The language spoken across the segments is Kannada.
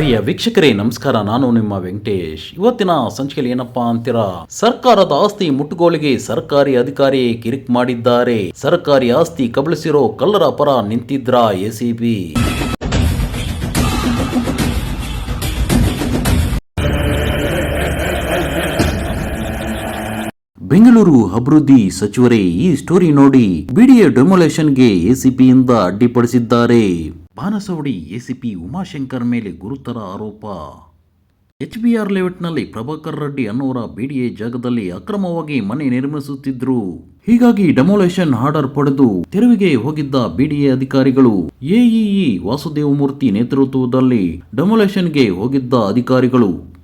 ಪ್ರಿಯ ವೀಕ್ಷಕರೇ, ನಮಸ್ಕಾರ. ನಾನು ನಿಮ್ಮ ವೆಂಕಟೇಶ್. ಇವತ್ತಿನ ಸಂಚಿಕೆಯಲ್ಲಿ ಏನಪ್ಪಾ ಅಂತೀರಾ? ಸರ್ಕಾರದ ಆಸ್ತಿ ಮುಟ್ಟುಗೋಲಿಗೆ ಸರ್ಕಾರಿ ಅಧಿಕಾರಿ ಕಿರಿಕ್ ಮಾಡಿದ್ದಾರೆ. ಸರ್ಕಾರಿ ಆಸ್ತಿ ಕಬಳಿಸಿರೋ ಕಲ್ಲರ ಪರ ನಿಂತಿದ್ರ ಎಸಿಬಿ ಬೆಂಗಳೂರು ಅಭಿವೃದ್ಧಿ ಸಚಿವರೇ, ಈ ಸ್ಟೋರಿ ನೋಡಿ ಬಿಡಿಎ ಡೆಮೊಲೇಷನ್ಗೆ ಎಸಿಪಿಯಿಂದ ಅಡ್ಡಿಪಡಿಸಿದ್ದಾರೆ. ಬಾನಸವಡಿ ಎಸಿಪಿ ಉಮಾಶಂಕರ್ ಮೇಲೆ ಗುರುತರ ಆರೋಪ. ಎಚ್ ಬಿ ಆರ್ ಲೇಔಟ್ನಲ್ಲಿ ಪ್ರಭಾಕರ್ ರೆಡ್ಡಿ ಅನ್ನೋರ ಬಿಡಿಎ ಜಾಗದಲ್ಲಿ ಅಕ್ರಮವಾಗಿ ಮನೆ ನಿರ್ಮಿಸುತ್ತಿದ್ರು. ಹೀಗಾಗಿ ಡೆಮೊಲೇಷನ್ ಆರ್ಡರ್ ಪಡೆದು ತೆರವಿಗೆ ಹೋಗಿದ್ದ ಬಿಡಿಎ ಅಧಿಕಾರಿಗಳು, ಎಇಇ ವಾಸುದೇವಮೂರ್ತಿ ನೇತೃತ್ವದಲ್ಲಿ ಡೆಮೊಲೇಷನ್ಗೆ ಹೋಗಿದ್ದ ಅಧಿಕಾರಿಗಳು.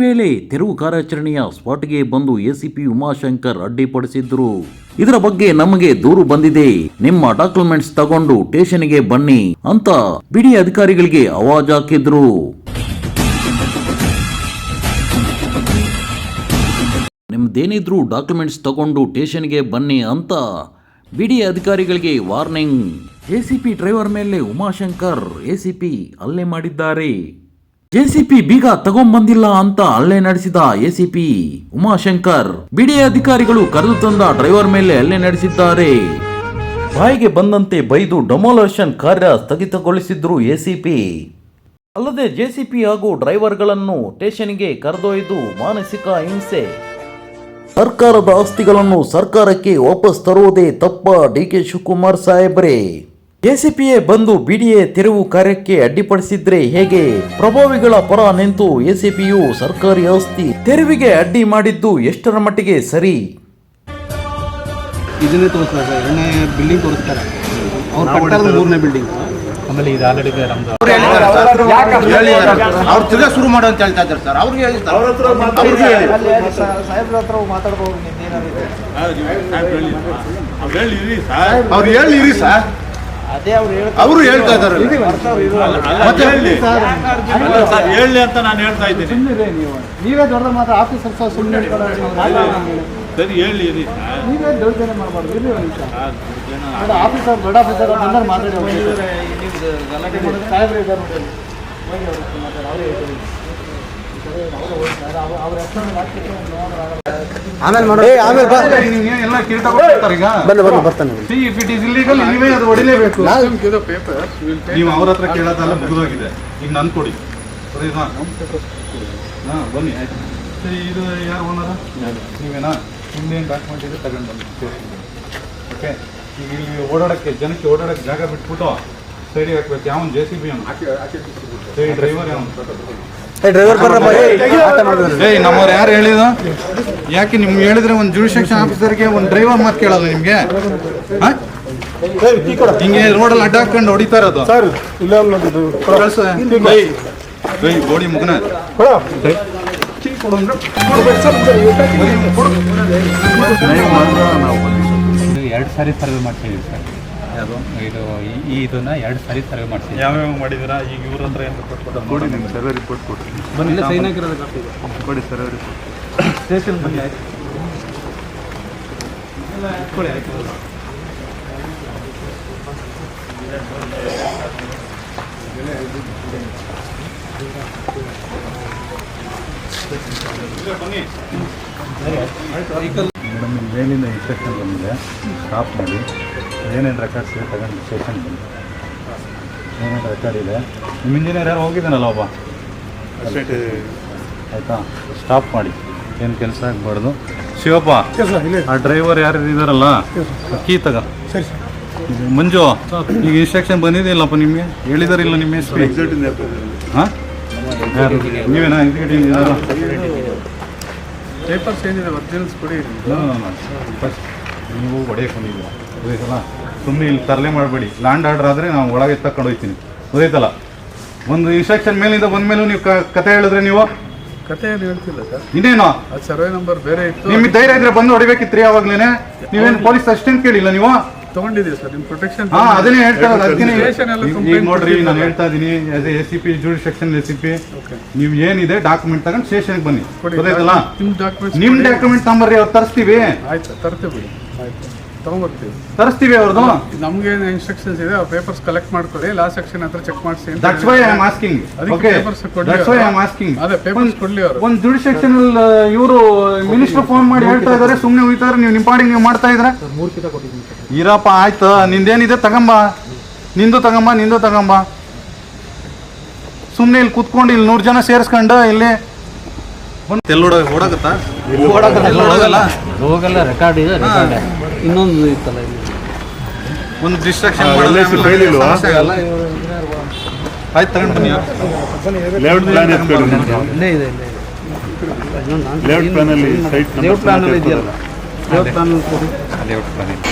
ವೇಳೆ ತೆರವು ಕಾರ್ಯಾಚರಣೆಯ ಸ್ಪಾಟ್ಗೆ ಬಂದು ಎಸಿಪಿ ಉಮಾಶಂಕರ್ ಅಡ್ಡಿಪಡಿಸಿದ್ರು ಇದರ ಬಗ್ಗೆ ನಮಗೆ ದೂರು ಬಂದಿದೆ. ನಿಮ್ಮ ಡಾಕ್ಯುಮೆಂಟ್ಸ್ ತಗೊಂಡು ಸ್ಟೇಷನ್ಗೆ ಬನ್ನಿ ಅಂತ ಬಿಡಿ ಅಧಿಕಾರಿಗಳಿಗೆ ಅವಾಜ್ ಹಾಕಿದ್ರು. ನಿಮ್ದೇನಿದ್ರು ಡಾಕ್ಯುಮೆಂಟ್ಸ್ ತಗೊಂಡು ಸ್ಟೇಷನ್ಗೆ ಬನ್ನಿ ಅಂತ ಬಿಡಿ ಅಧಿಕಾರಿಗಳಿಗೆ ವಾರ್ನಿಂಗ್. ಎಸಿಪಿ ಡ್ರೈವರ್ ಮೇಲೆ ಉಮಾಶಂಕರ್ ಎಸಿಪಿ ಹಲ್ಲೆ ಮಾಡಿದ್ದಾರೆ. ಜೆಸಿಪಿ ಬೀಗ ತಗೊಂಬಂದಿಲ್ಲ ಅಂತ ಹಲ್ಲೆ ನಡೆಸಿದ ಎಸಿಪಿ ಉಮಾಶಂಕರ್. ಬಿಡಿ ಅಧಿಕಾರಿಗಳು ಕರೆದು ತಂದ ಡ್ರೈವರ್ ಮೇಲೆ ಹಲ್ಲೆ ನಡೆಸಿದ್ದಾರೆ. ಬಾಯಿಗೆ ಬಂದಂತೆ ಬೈದು ಡೊಮೊಲೇಷನ್ ಕಾರ್ಯ ಸ್ಥಗಿತಗೊಳಿಸಿದ್ರು ಎಸಿಪಿ. ಅಲ್ಲದೆ ಜೆಸಿಪಿ ಹಾಗೂ ಡ್ರೈವರ್ಗಳನ್ನು ಸ್ಟೇಷನ್ಗೆ ಕರೆದೊಯ್ದು ಮಾನಸಿಕ ಹಿಂಸೆ. ಸರ್ಕಾರದ ಆಸ್ತಿಗಳನ್ನು ಸರ್ಕಾರಕ್ಕೆ ವಾಪಸ್ ತರುವುದೇ ತಪ್ಪ ಡಿಕೆ ಶಿವಕುಮಾರ್ ಸಾಹೇಬ್ರೆ. ಎಸಿಪಿಎ ಬಂದು ಬಿಡಿಎ ತೆರವು ಕಾರ್ಯಕ್ಕೆ ಅಡ್ಡಿಪಡಿಸಿದ್ರೆ ಹೇಗೆ? ಪ್ರಭಾವಿಗಳ ಪರ ನಿಂತು ಎಸಿಪಿಯು ಸರ್ಕಾರಿ ಆಸ್ತಿ ತೆರವಿಗೆ ಅಡ್ಡಿ ಮಾಡಿದ್ದು ಎಷ್ಟರ ಮಟ್ಟಿಗೆ ಸರಿ? ಇದನ್ನೇ ತೋರಿಸ್ತಾರೆ ಸರ್. ಎರಡನೇ ಬಿಲ್ಡಿಂಗ್ ತೋರಿಸ್ತಾರೆ. ಅವ್ರು ಕಟ್ಟಡದ ಮೂರನೇ ಬಿಲ್ಡಿಂಗ್. ಆಮೇಲೆ ಇದು ಆಲ್ರೆಡಿ ನಮ್ದು ಅವ್ರು ತಿರ್ಗಾ ಶುರು ಮಾಡು ಅಂತ ಹೇಳ್ತಾ ಇದ್ದಾರೆ ಸರ್. ಅವ್ರಿಗೆ ಹೇಳಿದ್ದಾರೆ. ಅವ್ರಿಗೆ ಹೇಳಿದ್ದಾರೆ. ಸಾಹೇಬ್ರ ಹತ್ರ ಮಾತಾಡ್ಬೋದು ಅವ್ರು ಹೇಳಿ. ಸರ್ ಸರ್ ಹೇಳಿರಿ ಅವ್ರು ಅವರು ಹೇಳ್ತಾ ಇದ್ದಾರೆ. ಮತ್ತೆ ಹೇಳಿ. ಅಂತ ನಾನು ಹೇಳ್ತಾ ಇದ್ದೀನಿ. ಸುಮ್ಮನೆ ನೀವು. ನೀವೇ ದೊಡ್ಡ ಮಾತ್ರ ಆಫೀಸರ್ ಸಹ ಸುಮ್ಮನೆ ಸರಿ ಹೇಳಿ ಇರಿ ನೀವೇ ದೌರ್ಜನ್ಯ ಮಾಡಬಾರ್ದು. ಇಲ್ಲಿ ಒಂದು ಸರ್, ಆಫೀಸರ್ ದೊಡ್ಡ ಆಫೀಸರ್ ಬಂದ್ರೆ ಮಾತಾಡಿ ಸಾಹೇಬ್ರು ಇದ್ದಾರೆ. ಹೋಗಿ ಅವ್ರ ಹತ್ರ ಮಾತಾಡಿ ಅವರೇ ಹೇಳ್ತಾರೆ ಅವರೇ ಹೋಗ್ತಾರೆ ಅವ್ರ ಅವ್ರ ಹೆಸರನ್ನು ಹಾಕಿದ್ರೆ ಒಂದು ನೋಡ್ರೆ ಆಗಲ್ಲ. ಆಮೇಲೆ ಮಾಡು ಆಮೇಲೆ ಬಾ. ಎಲ್ಲ ಕಿರೀಟ ಕೊಡ್ತಾರೆ ಈಗ? ಬಂದು ಬಂದು ಬರ್ತಾನೆ ನೀವೇ ಅದು ಹೊಡಿಲೇಬೇಕು. ನೀವು ಅವ್ರ ಹತ್ರ ಕೇಳೋದಲ್ಲ ಮುಗಿದೋಗಿದೆ. ಈಗ ನನ್ ಕೊಡಿ. ಸರಿನಾ ಹಾಂ ಬನ್ನಿ ಆಯ್ತು. ಸರಿ ಇದು ಯಾರು ಓನರ ನೀವೇನಾ? ನಿಮ್ದೇನು ಡಾಕ್ಯುಮೆಂಟ್ ಇದೆ ತಗೊಂಡು ಬನ್ನಿ. ಓಕೆ ಈಗ ಇಲ್ಲಿ ಓಡಾಡಕ್ಕೆ ಜನಕ್ಕೆ ಓಡಾಡಕ್ಕೆ ಜಾಗ ಬಿಟ್ಬಿಟ್ಟು ಸೈಡಿಗೆ ಹಾಕ್ಬೇಕು. ಯಾವನ್ ಜೆ ಸಿ ಬಿ ಅವನು ಸರಿ ಡ್ರೈವರ್ ಯಾವನು? ಡ್ರೈವರ್ ಬರ್ರಪ್ಪ ಏಯ್ ನಮ್ಮವ್ರು ಯಾರು ಹೇಳಿದ ಯಾಕೆ ನಿಮ್ಗೆ ಹೇಳಿದ್ರೆ ಒಂದು ಜುಡಿಷಿಯಕ್ಷನ್ ಆಫೀಸರ್ಗೆ ಒಂದು ಡ್ರೈವರ್ ಮಾತು ಕೇಳಲ್ಲ ನಿಮ್ಗೆ? ಹಾ? ಹಿಂಗೆ ರೋಡಲ್ಲಿ ಅಡ್ಡ ಹಾಕೊಂಡು ಹೊಡಿತಾ ಇರೋದು. ಕಳ್ಸು. ಏಯ್, ಏಯ್, ಗೋಡಿ ಮುಗನ. ಇದು ಎರಡು ಸಾರಿ ಸರ್ವೆ ಮಾಡ್ತೀವಿ ಸರ್. ಇದು ಈ- ಇದನ್ನ ಎರಡು ಸಾರಿ ಸರ್ವೆ ಮಾಡ್ತೀವಿ ಯಾವ್ಯಾವ ಮಾಡಿದಿರಾ ಈಗ ಇವ್ರ ಹತ್ರ ಏನು ಕೊಟ್ಬಿಟ್ಟು ಕೊಡಿ ನಿಮ್ಮ ಸರ್ವೆ ರಿಪೋರ್ಟ್ ಕೊಡಿ ಬನ್ನಿ ಸೈನ್ ಹಾಕಿರೋದು ಕಾಪಿ ಕೊಡಿ ಸರ್ವೆ ರಿಪೋರ್ಟ್ ಸ್ಟೇಷನ್ ಬನ್ನಿ ಆಯ್ತು. ಕೊಡಿ ಆಯ್ತು. ಮೇಲಿಂದ ಇನ್ಸ್ಟ್ರಕ್ಷನ್ ಬಂದಿದೆ. ಸ್ಟಾಪ್ ಮಾಡಿ. ಏನೇನು ರೆಕಾರ್ಡ್ಸ್ ಇದೆ ತಗೊಂಡು ಸ್ಟೇಷನ್ ಬಂದು ಏನೇನು ರೆಕಾರ್ಡ್ ಇದೆ? ನಿಮ್ಮ ಇಂಜಿನಿಯರ್ ಯಾರು ಹೋಗಿದ್ದಾನಲ್ಲ ಒಬ್ಬ? ಆಯಿತಾ? ಸ್ಟಾಪ್ ಮಾಡಿ. ಏನು ಕೆಲಸ ಆಗಬಾರ್ದು? ಶಿವಪ್ಪ ಆ ಡ್ರೈವರ್ ಯಾರು ಇದ್ದಾರಲ್ಲ ಕೀ ತಗ. ಸರಿ ಮಂಜು ಈಗ ಇನ್ಸ್ಟ್ರಕ್ಷನ್ ಬಂದಿದೆಯಲ್ಲಪ್ಪ ನಿಮಗೆ? ಹೇಳಿದಾರಿಲ್ಲ ನಿಮ್ಮ ಹೆಸರು ಹಾಂ? ನೀವೇನಾ? ಎಕ್ಸಿಕ್ಯೂಟಿವ್ ಇದ್ದಾರಾ? ಪೇಪರ್ಸ್ ಏನಿದೆ ಒರಿಜಿನಲ್ಸ್ ಕೊಡಿ. ಫಸ್ಟ್ ನೀವು ಒಡೆಯಕ್ಕೆ ಬಂದಿದ್ದೀರಾ ಗೊತ್ತಾಯ್ತಲ್ಲ ಸುಮ್ಮನೆ ಇಲ್ಲಿ ತರಲೆ ಮಾಡಬೇಡಿ. ಲ್ಯಾಂಡ್ ಆರ್ಡರ್ ಆದರೆ ನಾವು ಒಳಗೆ ತಕೊಂಡು ಹೋಗ್ತೀನಿ. ಗೊತ್ತಾಯ್ತಲ್ಲ ಒಂದು ಇನ್ಸ್ಟ್ರಕ್ಷನ್ ಮೇಲಿಂದ ಬಂದ ಮೇಲೂ ನೀವು ಕತೆ ಹೇಳಿದ್ರೆ ನೀವು? ಕತೆ ಏನು ಹೇಳ್ತಿಲ್ಲ ಸರ್. ಇನ್ನೇನು? ಅದು ಸರ್ವೆ ನಂಬರ್ ಬೇರೆ ಇತ್ತು. ನಿಮ್ಗೆ ಧೈರ್ಯ ಇದ್ರೆ ಬಂದು ಹೊಡಿಬೇಕಿತ್ರಿ ಯಾವಾಗ್ಲೇನೆ? ನೀವೇನು ಪೊಲೀಸ್ ಅಷ್ಟೇನು ಕೇಳಿಲ್ಲ ನೀವು? ತಗೊಂಡಿದ್ದೀವಿ ಸರ್ ನಿಮ್ಮ ಪ್ರೊಟೆಕ್ಷನ್ ಹಾ ಅದನ್ನೇ ಹೇಳ್ತಾ ಇರೋದು ಅದಕ್ಕೆ ಈಗ ನೋಡ್ರಿ ನಾನು ಹೇಳ್ತಾ ಇದೀನಿ ಆಸ್ ಎ ಸಿ ಪಿ ಜೂಡಿ ಸೆಕ್ಷನ್ ಎಸ್ ಸಿ ಪಿ ನೀವು ಏನಿದೆ ಡಾಕ್ಯುಮೆಂಟ್ ತಗೊಂಡು ಸ್ಟೇಷನ್ಗೆ ಬನ್ನಿ. ಗೊತ್ತಾಯ್ತಲ್ಲ ನಿಮ್ಮ ಡಾಕ್ಯುಮೆಂಟ್ಸ್ ನಿಮ್ ಡಾಕ್ಯುಮೆಂಟ್ ತಂಬರ್ರಿ ಅವ್ರು ತರಿಸ್ತೀವಿ. ಆಯ್ತು ತರ್ತೀವಿ ಬಿಡಿ ತೊಗೊಂಬರ್ತೀವಿ. ತರಿಸ್ತೀವಿ ಅವ್ರದ್ದು ನಮ್ಗೇನು ಇನ್ಸ್ಟ್ರಕ್ಷನ್ಸ್ ಇದೆ ಆ ಪೇಪರ್ಸ್ ಕಲೆಕ್ಟ್ ಮಾಡ್ಕೊಳ್ಳಿ ಲಾಸ್ಟ್ ಸೆಕ್ಷನ್ ಹತ್ರ ಚೆಕ್ ಮಾಡಿಸಿ ಅಂತ that's why I am asking ಅದಕ್ಕೆ ಪೇಪರ್ಸ್ ಕೊಡಿ that's why I. Am asking ಅದೇ ಪೇಪರ್ಸ್ ಕೊಡ್ಲಿ ಅವರು. ಒಂದು ಸೆಕ್ಷನ್ ಇವರು ಮಿನಿಸ್ಟರ್ ಫೋನ್ ಮಾಡಿ ಹೇಳ್ತಾ ಇದ್ದಾರೆ ಸುಮ್ಮನೆ ಹೋಗ್ತಾರೆ ನೀವು ನಿಮ್ಮ ಪಾಡಿಗೆ ನೀವು ಮಾಡ್ತಾ ಇದ್ರೆ. ಸರ್ ಮೂರು ಕಿತ ಕೊಟ್ಟಿದ್ದೀನಿ ಇರಪ್ಪ ಆಯ್ತು. ನಿಂದೇನಿದೆ ತಗೊಂಬ. ನಿಂದು ತಗೊಂಬ ನಿಂದು ತಗೊಂಬ. ಸುಮ್ಮನೆ ಇಲ್ಲಿ ಕುತ್ಕೊಂಡು ಇಲ್ಲಿ ನೂರು ಜನ ಸೇರಿಸ್ಕೊಂಡು ಇಲ್ಲಿ ಓಡಾಗತ್ತಾ? ಓಡಾಗಲ್ಲ? ಹೋಗಲ್ಲ ರೆಕಾರ್ಡ್ ಇದೆ ರೆಕಾರ್ಡ್ ಇನ್ನೊಂದು ಇತ್ತಲ್ಲ ಇಲ್ಲಿ? ಒಂದು ಡಿಸ್ಟ್ರಾಕ್ಷನ್ ಆಯ್ತು ತಗೊಂಡು ಬನ್ನಿ. ಲೇಔಟ್ ಪ್ಲಾನ್ ಇಲ್ಲೇ ಇದೆ ಇಲ್ಲೇ ಲೇಔಟ್ ಪ್ಲಾನ್ ಅಲ್ಲಿ ಸೈಟ್ ಲೇಔಟ್ ಪ್ಲಾನ್ ಇದೆಯಲ್ಲ? ಲೇಔಟ್ ಪ್ಲಾನ್ ಲೇಔಟ್ ಪ್ಲಾನ್ ಇದೆ.